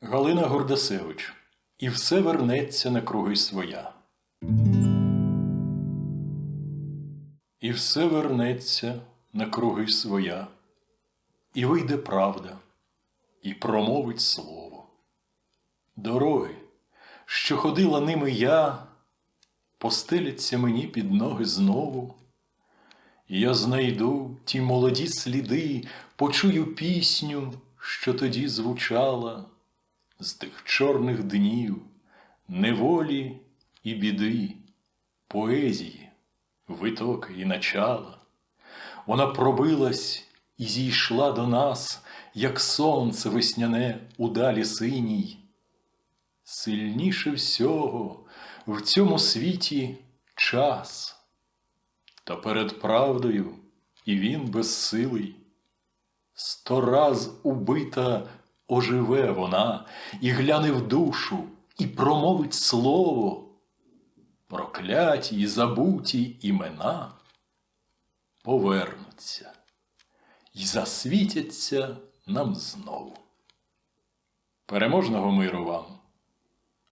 Галина Гордасевич. І все вернеться на круги своя. І все вернеться на круги своя, і вийде правда, і промовить слово. Дороги, що ходила ними я, постеляться мені під ноги знову. Я знайду ті молоді сліди, почую пісню, що тоді звучала з тих чорних днів, неволі і біди, поезії, витоки і начала. Вона пробилась і зійшла до нас, як сонце весняне у далі синій. Сильніше всього в цьому світі час. Та перед правдою і він безсилий. Сто раз убита оживе вона, і гляне в душу, і промовить слово. Прокляті і забуті імена повернуться і засвітяться нам знову. Переможного миру вам,